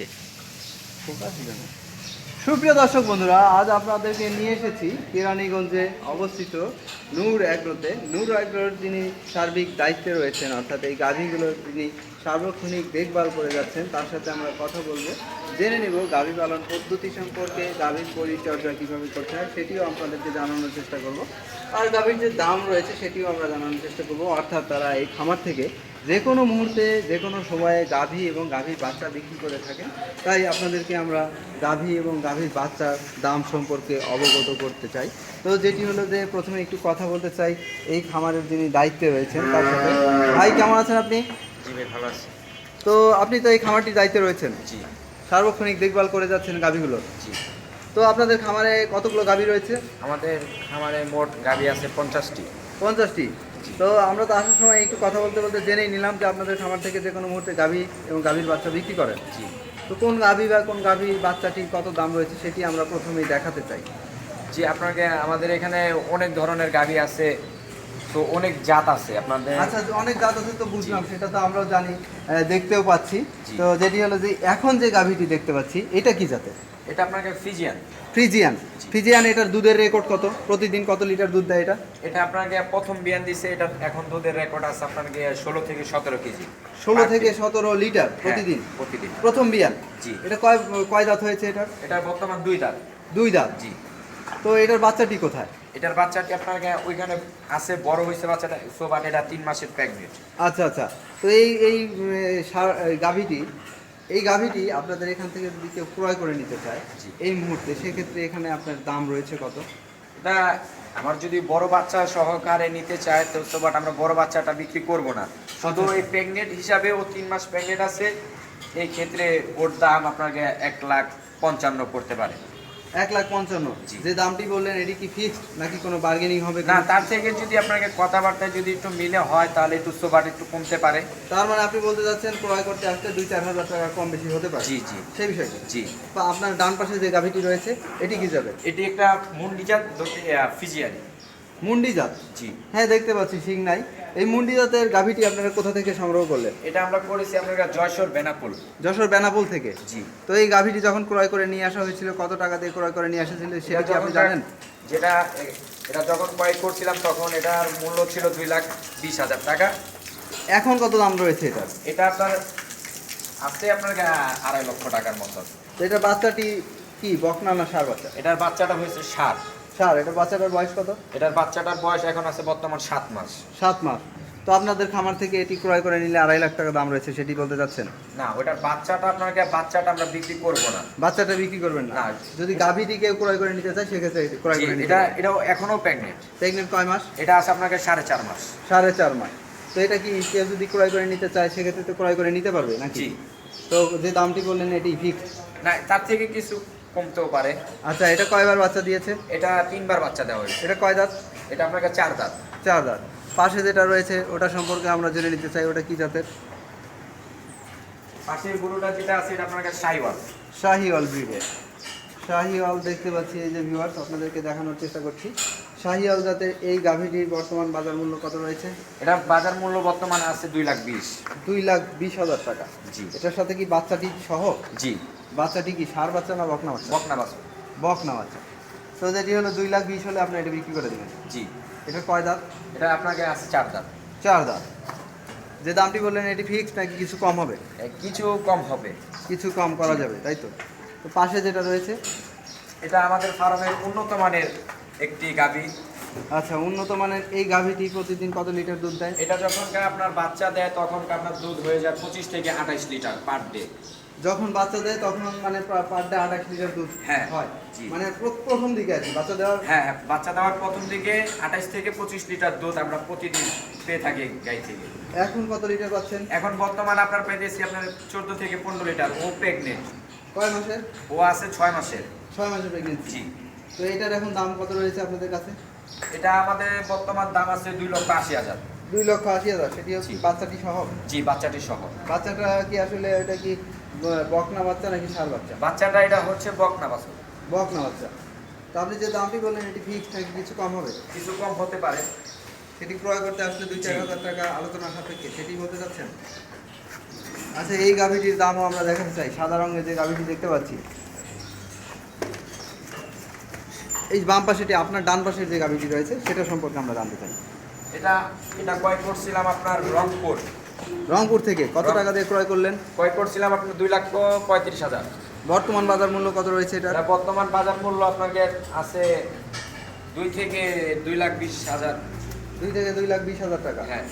ওকে। সুপ্রিয় দর্শক বন্ধুরা, আজ আপনাদেরকে নিয়ে এসেছি কেরানীগঞ্জে অবস্থিত নূর অ্যাগ্রোতে নূর অ্যাগ্রোর যিনি সার্বিক দায়িত্বে রয়েছেন, অর্থাৎ এই গাভীগুলোর যিনি সার্বক্ষণিক দেখভাল করে যাচ্ছেন, তার সাথে আমরা কথা বলব। জেনে নেব গাভী পালন পদ্ধতি সম্পর্কে গাভীর পরিচর্যা কীভাবে করতে হয়, সেটিও আপনাদেরকে জানানোর চেষ্টা করব। আর গাভীর যে দাম রয়েছে, সেটিও আমরা জানানোর চেষ্টা করব। অর্থাৎ তারা এই খামার থেকে যে কোনো মুহূর্তে, যে কোনো সময়ে গাভী এবং গাভীর বাচ্চা বিক্রি করে থাকেন। তাই আপনাদেরকে আমরা গাভী এবং গাভীর বাচ্চার দাম সম্পর্কে অবগত করতে চাই। তো যেটি হলো যে প্রথমে একটু কথা বলতে চাই, এই খামারের যিনি দায়িত্বে রয়েছেন, তার সাথে। ভাই, কেমন আছেন আপনি? জি ভাই ভালো আছি। তো আপনি তো এই খামারটির দায়িত্বে রয়েছেন। জি। সার্বক্ষণিক দেখভাল করে যাচ্ছেন গাভীগুলোর জি। তো আপনাদের খামারে কতগুলো গাভী রয়েছে? আমাদের খামারে মোট গাভি আছে পঞ্চাশটি। পঞ্চাশটি। তো আমরা তো আসার সময় একটু কথা বলতে বলতে জেনেই নিলাম যে আপনাদের খামার থেকে যে কোনো মুহূর্তে গাভী এবং গাভীর বাচ্চা বিক্রি করেন। জি। তো কোন গাভী বা কোন গাভীর বাচ্চাটির কত দাম রয়েছে সেটি আমরা প্রথমেই দেখাতে চাই। জি আপনাকে আমাদের এখানে অনেক ধরনের গাভি আছে। তো অনেক জাত আছে আপনাদের। আচ্ছা অনেক জাত আছে তো বুঝলাম সেটা তো আমরাও জানি দেখতেও পাচ্ছি। তো যেটি হলো যে এখন যে গাভীটি দেখতে পাচ্ছি এটা কি জাতের? এটা আপনাকে ফিজিয়ান। ফ্রিজিয়ান ফ্রিজিয়ান এটার দুধের রেকর্ড কত? প্রতিদিন কত লিটার দুধ দেয় এটা? এটা আপনাকে প্রথম বিয়ান দিছে এটা এখন দুধের রেকর্ড আছে আপনাকে ষোলো থেকে সতেরো কেজি। ষোলো থেকে। সতেরো লিটার হ্যাঁ, প্রতিদিন? প্রতিদিন। প্রথম বিয়ান? জি। এটা কয় কয় দাঁত হয়েছে এটা এটা বর্তমান দুই দাঁত দুই দাঁত জি। তো এটার বাচ্চাটি কোথায়? এটার বাচ্চাটি আপনাকে ওইখানে আছে বড় হয়েছে বাচ্চাটা সো বাট এটা তিন মাসের প্রেগনেন্ট আচ্ছা আচ্ছা। তো এই এই গাভীটি এই গাভীটি আপনাদের এখান থেকে যদি কেউ ক্রয় করে নিতে চায়। এই মুহূর্তে সেক্ষেত্রে এখানে আপনার দাম রয়েছে কত? এটা আমার যদি বড় বাচ্চা সহকারে নিতে চায় তো তো বাট আমরা বড় বাচ্চাটা বিক্রি করব না। শুধু আচ্ছা। এই প্রেগনেন্ট হিসাবে ও তিন মাস প্রেগনেন্ট আছে এই ক্ষেত্রে ওর দাম আপনাকে এক লাখ পঞ্চান্ন করতে পারে। এক লাখ পঞ্চান্ন। যে দামটি বললেন এটি কি ফিক্সড নাকি কোনো বার্গেনিং হবে না তার থেকে যদি আপনাকে কথাবার্তায় যদি একটু মিলে হয় তাহলে একটু সোবাট একটু কমতে পারে। তার মানে আপনি বলতে যাচ্ছেন ক্রয় করতে আসতে দুই চার হাজার টাকা কম বেশি হতে পারে। জি জি। সেই বিষয়টি। জি। বা আপনার ডান পাশে যে গাভীটি রয়েছে এটি কি যাবে? এটি একটা মুন্ডিজাত ফিজিয়ারি। মুন্ডি জাত? জি। হ্যাঁ দেখতে পাচ্ছি শিং নাই। এই মুন্ডি জাতের গাভীটি আপনারা কোথা থেকে সংগ্রহ করলেন? এটা আমরা করেছি আপনার জয়সর বেনাপুল। যশোর বেনাপোল থেকে? জি। তো এই গাভীটি যখন ক্রয় করে নিয়ে আসা হয়েছিল কত টাকা দিয়ে ক্রয় করে নিয়ে এসেছিল সেটা কি আপনি জানেন? যেটা এটা যখন ক্রয় করছিলাম তখন এটার মূল্য ছিল দুই লাখ বিশ হাজার টাকা। এখন কত দাম রয়েছে এটা এটা আপনার আছে আপনার আড়াই লক্ষ টাকার মতো তো এটা বাচ্চাটি কি বকনা না সার বাচ্চা? এটার বাচ্চাটা হয়েছে সাত সার এটা বাচ্চাটার বয়স কত? এটার বাচ্চাটার বয়স এখন আছে বর্তমান সাত মাস। সাত মাস। তো আপনাদের খামার থেকে এটি ক্রয় করে নিলে আড়াই লাখ টাকা দাম রয়েছে সেটি বলতে চাচ্ছেন? না ওটার বাচ্চাটা আপনাকে বাচ্চাটা আমরা বিক্রি করব না। বাচ্চাটা বিক্রি করবেন না। যদি গাভীটি কেউ ক্রয় করে নিতে চায় সেক্ষেত্রে ক্রয় করে এটা এটাও এখনও প্রেগনেন্ট প্রেগনেন্ট কয় মাস? এটা আছে আপনাকে সাড়ে চার মাস। সাড়ে চার মাস। তো এটা কি কেউ যদি ক্রয় করে নিতে চায় সেক্ষেত্রে তো ক্রয় করে নিতে পারবে নাকি? তো যে দামটি বললেন এটি ফিক্স না তার থেকে কিছু কমতেও পারে। আচ্ছা এটা কয়বার বাচ্চা দিয়েছে? এটা তিনবার বাচ্চা দেওয়া হয়েছে। এটা কয় দাঁত? এটা আপনার কাছে চার দাঁত। চার দাঁত। পাশে যেটা রয়েছে ওটা সম্পর্কে আমরা জেনে নিতে চাই ওটা কি জাতের? পাশের গরুটা যেটা আছে এটা আপনার কাছে শাহিওয়াল। ব্রিডের। শাহিওয়াল দেখতে পাচ্ছি এই যে ভিউয়ার্স আপনাদেরকে দেখানোর চেষ্টা করছি। শাহিওয়াল জাতের এই গাভীটির বর্তমান বাজার মূল্য কত রয়েছে? এটা বাজার মূল্য বর্তমানে আছে দুই লাখ বিশ। দুই লাখ বিশ হাজার টাকা। জি। এটার সাথে কি বাচ্চাটি সহ? জি। বাচ্চাটি কি সার বাচ্চা না বকনা বাচ্চা? বকনা বাস বকনা বাচ্চা। তো যেটি হলো দুই লাখ বিশ হলে আপনি এটা বিক্রি করে দেবেন। জি। এটা কয় দাঁত? এটা আপনাকে আছে চার দাঁত। চার দাঁত। যে দামটি বললেন এটি ফিক্সড নাকি কিছু কম হবে? কিছু কম হবে। কিছু কম করা যাবে তাই তো? তো পাশে যেটা রয়েছে? এটা আমাদের ফার্মের উন্নত মানের একটি গাভী। আচ্ছা উন্নত মানের এই গাভীটি প্রতিদিন কত লিটার দুধ দেয়? এটা যখন আপনার বাচ্চা দেয় তখন আপনার দুধ হয়ে যায় পঁচিশ থেকে আঠাইশ লিটার পার ডে যখন বাচ্চা দেয় তখন মানে পার ডে আঠাশ লিটার দুধ হ্যাঁ, হয়। মানে প্র- প্রথম দিকে আছে বাচ্চা দেওয়ার হ্যাঁ হ্যাঁ বাচ্চা দেওয়ার প্রথম দিকে আঠাইশ থেকে পঁচিশ লিটার দুধ আমরা প্রতিদিন পেয়ে থাকি গাই থেকে। এখন কত লিটার পাচ্ছেন? এখন বর্তমান আপনার পেয়েছি আপনার চোদ্দ থেকে পনেরো লিটার ও প্রেগনেন্ট কয় মাসের? ও আছে ছয় মাসের। ছয় মাসের প্রেগনেন্সি জি। তো এটার এখন দাম কত রয়েছে আপনাদের কাছে? এটা আমাদের বর্তমান দাম আছে দুই লক্ষ আশি হাজার। দুই লক্ষ আশি হাজার সেটি হচ্ছে বাচ্চাটি সহ? জি বাচ্চাটি সহ। বাচ্চাটা কি আসলে এটা কি বকনা বাচ্চা নাকি সার বাচ্চা? বাচ্চাটা এটা হচ্ছে বকনা বাছুর বকনা বাচ্চা। তো আপনি যে দামটি বললেন এটি ফিক্স নাকি কিছু কম হবে? কিছু কম হতে পারে। সেটি ক্রয় করতে আসলে দুই চার হাজার টাকা আলোচনা সাপেক্ষে সেটি বলতে চাচ্ছেন আচ্ছা এই গাভিটির দামও আমরা দেখাতে চাই। সাদা রঙের যে গাভিটি দেখতে পাচ্ছি এই বাম পাশেটি আপনার ডান পাশের যে গাভিটি রয়েছে সেটা সম্পর্কে আমরা জানতে চাই। এটা এটা ক্রয় করছিলাম আপনার? রংপুর রংপুর থেকে কত টাকা দিয়ে ক্রয় করলেন? ক্রয় করছিলাম আপনার? দুই লক্ষ পঁয়ত্রিশ হাজার। বর্তমান বাজার মূল্য কত রয়েছে এটা এটা বর্তমান বাজার মূল্য আপনাকে আছে দুই থেকে দুই লাখ বিশ হাজার। দুই থেকে দুই লাখ বিশ হাজার টাকা। হ্যাঁ।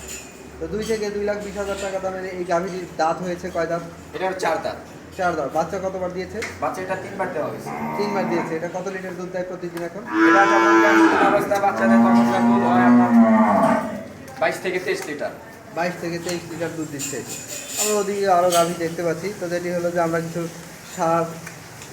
তো দুই থেকে দুই লাখ বিশ হাজার টাকা দামের এই গাভিটির দাঁত হয়েছে কয় দাঁত? এটার চার দাঁত। চার দাঁত বাচ্চা কতবার দিয়েছে? বাচ্চা এটা তিনবার দেওয়া হয়েছে। তিনবার দিয়েছে। এটা কত লিটার দুধ দেয় প্রতিদিন এখন? এটা যখন নতুন অবস্থায় তখনকার দুধ হয় আপনার বাইশ থেকে তেইশ লিটার। বাইশ থেকে তেইশ লিটার দুধ দিচ্ছে। আমরা ওদিকে আরও গাভী দেখতে পাচ্ছি। তো যেটি হলো যে আমরা কিছু সার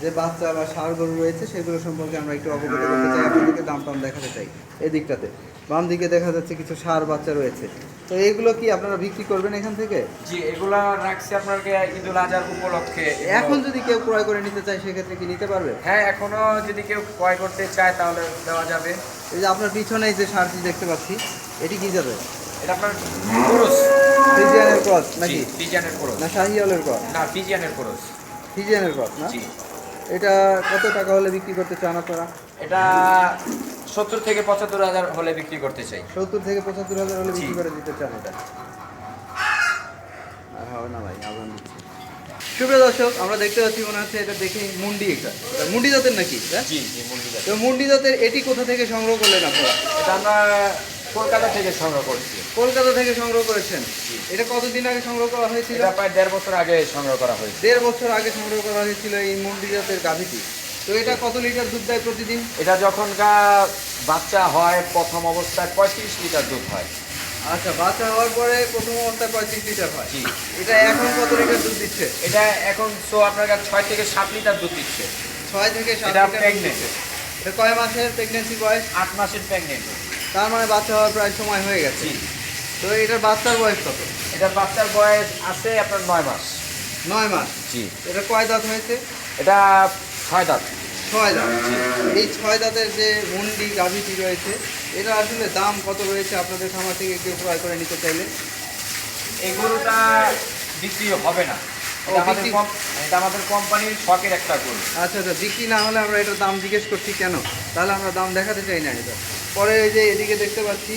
যে বাচ্চা বা সার গরু রয়েছে সেগুলো সম্পর্কে আমরা একটু অবগত করতে চাই। আপনাদেরকে দাম টাম দেখাতে চাই। এই দিকটাতে বাম দিকে দেখা যাচ্ছে কিছু সার বাচ্চা রয়েছে। তো এগুলো কি আপনারা বিক্রি করবেন এখান থেকে? জি এগুলা রাখছি আপনাকে ঈদুল আজহার উপলক্ষে। এখন যদি কেউ ক্রয় করে নিতে চায় সেক্ষেত্রে কি নিতে পারবে? হ্যাঁ এখনও যদি কেউ ক্রয় করতে চায় তাহলে দেওয়া যাবে। এই যে আপনার পিছনে এই যে সারটি দেখতে পাচ্ছি এটি কি যাবে? এটা আপনার পুরুষ ফিজিয়ানের ক্রস নাকি? ফিজিয়ানের পুরুষ না শাহিওয়ালের ক্রস? না ফিজিয়ানের পুরুষ ফিজিয়ানের ক্রস না? জি। এটা কত টাকা হলে বিক্রি করতে চান আপনারা? এটা সত্তর থেকে পঁচাত্তর হাজার হলে বিক্রি করতে চাই। সত্তর থেকে পঁচাত্তর হাজার হলে বিক্রি করে দিতে চান এটা। আর হবে না ভাই আজান দিচ্ছে। সুপ্রিয় দর্শক আমরা দেখতে পাচ্ছি মনে হচ্ছে এটা দেখে মুন্ডি এটা। মুন্ডি জাতের নাকি হ্যাঁ? জি জি মন্দির তো মুন্ডি জাতের এটি কোথা থেকে সংগ্রহ করলেন আপনারা এটা আমরা কলকাতা থেকে সংগ্রহ করেছি। কলকাতা থেকে সংগ্রহ করেছেন? এটা কতদিন আগে সংগ্রহ করা হয়েছিল? এটা প্রায় দেড় বছর আগে সংগ্রহ করা হয়েছে। দেড় বছর আগে সংগ্রহ করা হয়েছিল এই মুন্ডি জাতের গাভীটি। তো এটা কত লিটার দুধ দেয় প্রতিদিন? এটা যখন গা বাচ্চা হয় প্রথম অবস্থায় পঁয়ত্রিশ লিটার দুধ হয়। আচ্ছা বাচ্চা হওয়ার পরে প্রথম অবস্থায় পঁয়ত্রিশ লিটার হয়। জি। এটা এখন কত লিটার দুধ দিচ্ছে? এটা এখন তো আপনার কাছে ছয় থেকে সাত লিটার দুধ দিচ্ছে। ছয় থেকে সাত লিটার pregnant। এটা কয় মাসের প্রেগনেন্সি বয়স? আট মাসের প্রেগনেন্ট তার মানে বাচ্চা হওয়ার প্রায় সময় হয়ে গেছে। তো এটার বাচ্চার বয়স কত? এটার বাচ্চার বয়স আছে আপনার নয় মাস। নয় মাস। জি। এটা কয় দাঁত হয়েছে? এটা ছয় দাঁত। ছয় দাঁত। এই ছয় দাঁতের যে মুন্ডি গাভীটি রয়েছে এটা আসলে দাম কত রয়েছে আপনাদের খামার থেকে কেউ ক্রয় করে নিতে চাইলে? এই গরুটা বিক্রি হবে না। এটা আমাদের কোম্পানির শখের একটা গরু। আচ্ছা আচ্ছা বিক্রি না হলে আমরা এটার দাম জিজ্ঞেস করছি কেন? তাহলে আমরা দাম দেখাতে চাই না এটা। পরে এই যে এদিকে দেখতে পাচ্ছি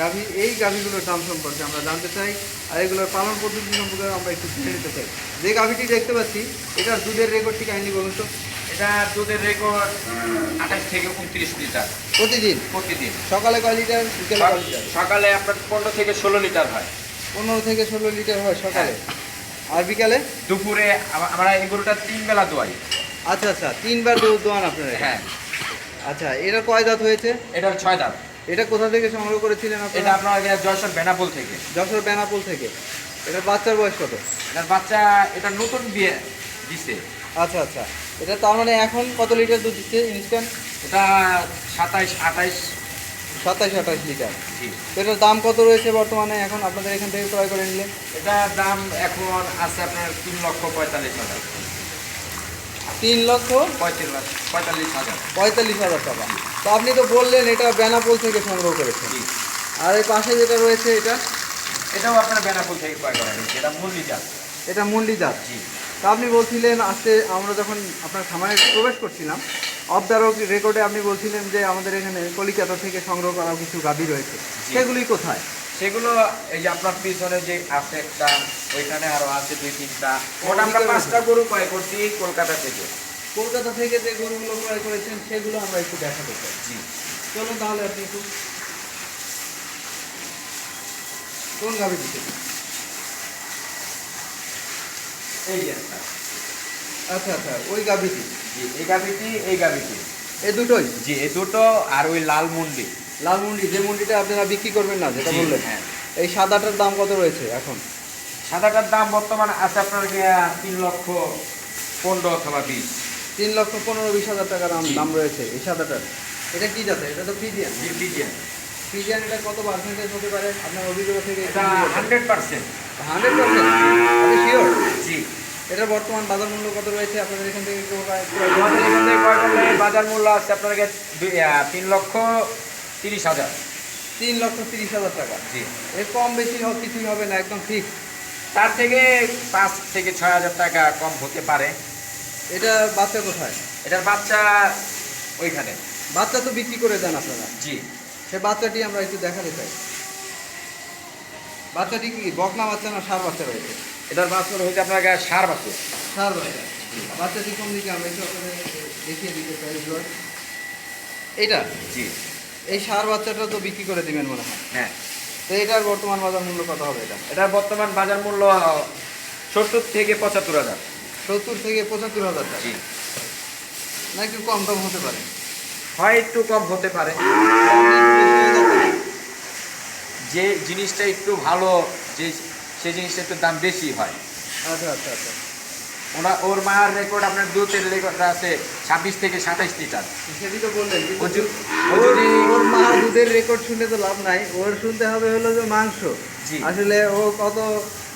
গাভী এই গাভীগুলোর দাম সম্পর্কে আমরা জানতে চাই আর এগুলোর পালন পদ্ধতি সম্পর্কে আমরা একটু জেনে নিতে চাই। যে গাভীটি দেখতে পাচ্ছি এটার দুধের রেকর্ডটি কাহিনি বলুন তো। এটা দুধের রেকর্ড আঠাশ থেকে উনত্রিশ লিটার প্রতিদিন? প্রতিদিন। সকালে কয় লিটার বিকেলে কয় লিটার সকালে আপনার পনেরো থেকে ষোলো লিটার হয়। পনেরো থেকে ষোলো লিটার হয় সকালে? আর বিকালে? দুপুরে আমরা এই গরুটা তিন বেলা দোয়াই। আচ্ছা আচ্ছা তিনবার দুধ দোয়ান আপনারা হ্যাঁ। আচ্ছা এটা কয় দাঁত হয়েছে? এটার ছয় দাঁত। এটা কোথা থেকে সংগ্রহ করেছিলেন এটা আপনার জয়সর বেনাপোল থেকে। যশোর বেনাপুল থেকে। এটার বাচ্চার বয়স কত? এটার বাচ্চা এটা নতুন বিয়ে দিছে। আচ্ছা আচ্ছা। এটা তার মানে এখন কত লিটার দুধ দিচ্ছে ইনস্ট্যান্ট এটা সাতাইশ আঠাইশ। সাতাশ আঠাশ লিটার। জি। এটার দাম কত রয়েছে বর্তমানে? এখন আপনাদের এখান থেকে ক্রয় করে নিলে। এটার দাম এখন আছে আপনার তিন লক্ষ পঁয়তাল্লিশ হাজার। তিন লক্ষ? পঁয়তাল্লিশ পঁয়তাল্লিশ হাজার। পঁয়তাল্লিশ হাজার টাকা। তো আপনি তো বললেন এটা বেনাপোল থেকে সংগ্রহ করেছেন। জি। আর এই পাশে যেটা রয়েছে এটা? এটাও আপনার বেনাপোল থেকে ক্রয় করা হয়েছে। এটা মূল্য জাত। এটা মুন্ডি জাত। জি। তা আপনি বলছিলেন আজকে আমরা যখন আপনার খামারে প্রবেশ করছিলাম অফ দ্য রেকর্ডে আপনি বলছিলেন যে আমাদের এখানে কলিকাতা থেকে সংগ্রহ করা কিছু গাভী রয়েছে। সেগুলি কোথায়? সেগুলো এই যে আপনার পিছনে যে আছে একটা ওইখানে আরও আছে দুই তিনটা। ওটা আমরা পাঁচটা গরু ক্রয় করছি কলকাতা থেকে। কলকাতা থেকে যে গরুগুলো ক্রয় করেছেন সেগুলো আমরা একটু দেখাতে চাই। জি। চলুন তাহলে আপনি একটু কোন গাভী দিতে এই যে একটা। আচ্ছা আচ্ছা ওই গাভীটি? জি এই গাভিটি এই গাভিটি। এই দুটোই? জি এই দুটো আর ওই লাল মুন্ডি। লাল মুন্ডি যে মুন্ডিটা আপনারা বিক্রি করবেন না যেটা বললেন। হ্যাঁ। এই সাদাটার দাম কত রয়েছে এখন? সাদাটার দাম বর্তমানে আছে আপনার তিন লক্ষ পনেরো অথবা বিশ। তিন লক্ষ পনেরো বিশ হাজার টাকা দাম রয়েছে এই সাদাটার। এটা কি জাতের? এটা তো ফ্রিজিয়ান জি বিজিএন ফ্রিজিয়ান এটা কত পার্সেন্টেজ হতে পারে? আপনার অভিজ্ঞতা থেকে এটা হান্ড্রেড পার্সেন্ট হান্ড্রেড পার্সেন্ট আপনি শিওর জি। এটার বর্তমান বাজার মূল্য কত রয়েছে? আপনাদের এখান থেকে আমাদের এখান থেকে ক্রয় করলে বাজার মূল্য আছে? আপনার কাছে তিন লক্ষ তিরিশ হাজার। তিন লক্ষ তিরিশ হাজার টাকা। জি। এর কম বেশি কিছুই হবে না একদম ফিক্স তার থেকে পাঁচ থেকে ছয় হাজার টাকা কম হতে পারে। এটা বাচ্চা কোথায়? এটার বাচ্চা ওইখানে। বাচ্চা তো বিক্রি করে দেন আপনারা। জি। সে বাচ্চাটি আমরা একটু দেখাতে চাই। বাচ্চাটি কি বকনা বাচ্চা না সার বাচ্চা রয়েছে? এটার বাছুর হয়েছে আপনার গায়ে সার বাছুর সার বাচ্চা বাচ্চাটি কোন দিকে একটু দেখিয়ে দিতে চাই। এইটা? জি। এই সার বাচ্চাটা তো বিক্রি করে দিবেন মনে হয়। হ্যাঁ। তো এটার বর্তমান বাজার মূল্য কত হবে এটা? এটার বর্তমান বাজার মূল্য সত্তর থেকে পঁচাত্তর হাজার। সত্তর থেকে পঁচাত্তর হাজার টাকা। জি। না একটু কম টম হতে পারে। হয় একটু কম হতে পারে। যে জিনিসটা একটু ভালো যে সেই জিনিসটা একটু দাম বেশি হয়। আচ্ছা আচ্ছা আচ্ছা। ওরা ওর মায়ের রেকর্ড আপনার দুধের রেকর্ডটা আছে ছাব্বিশ থেকে সাতাইশ লিটার। সেটি তো বললেন ওর মা দুধের রেকর্ড শুনে তো লাভ নাই ওর শুনতে হবে হলো যে মাংস। আসলে ও কত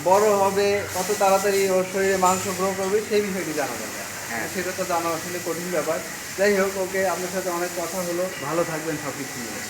বড় হবে কত তাড়াতাড়ি ওর শরীরে মাংস গ্রো করবে সেই বিষয়টি জানা যাবে হ্যাঁ। সেটা তো জানা আসলে কঠিন ব্যাপার। যাই হোক ওকে আপনার সাথে অনেক কথা হলো। ভালো থাকবেন সব কিছু নিয়ে।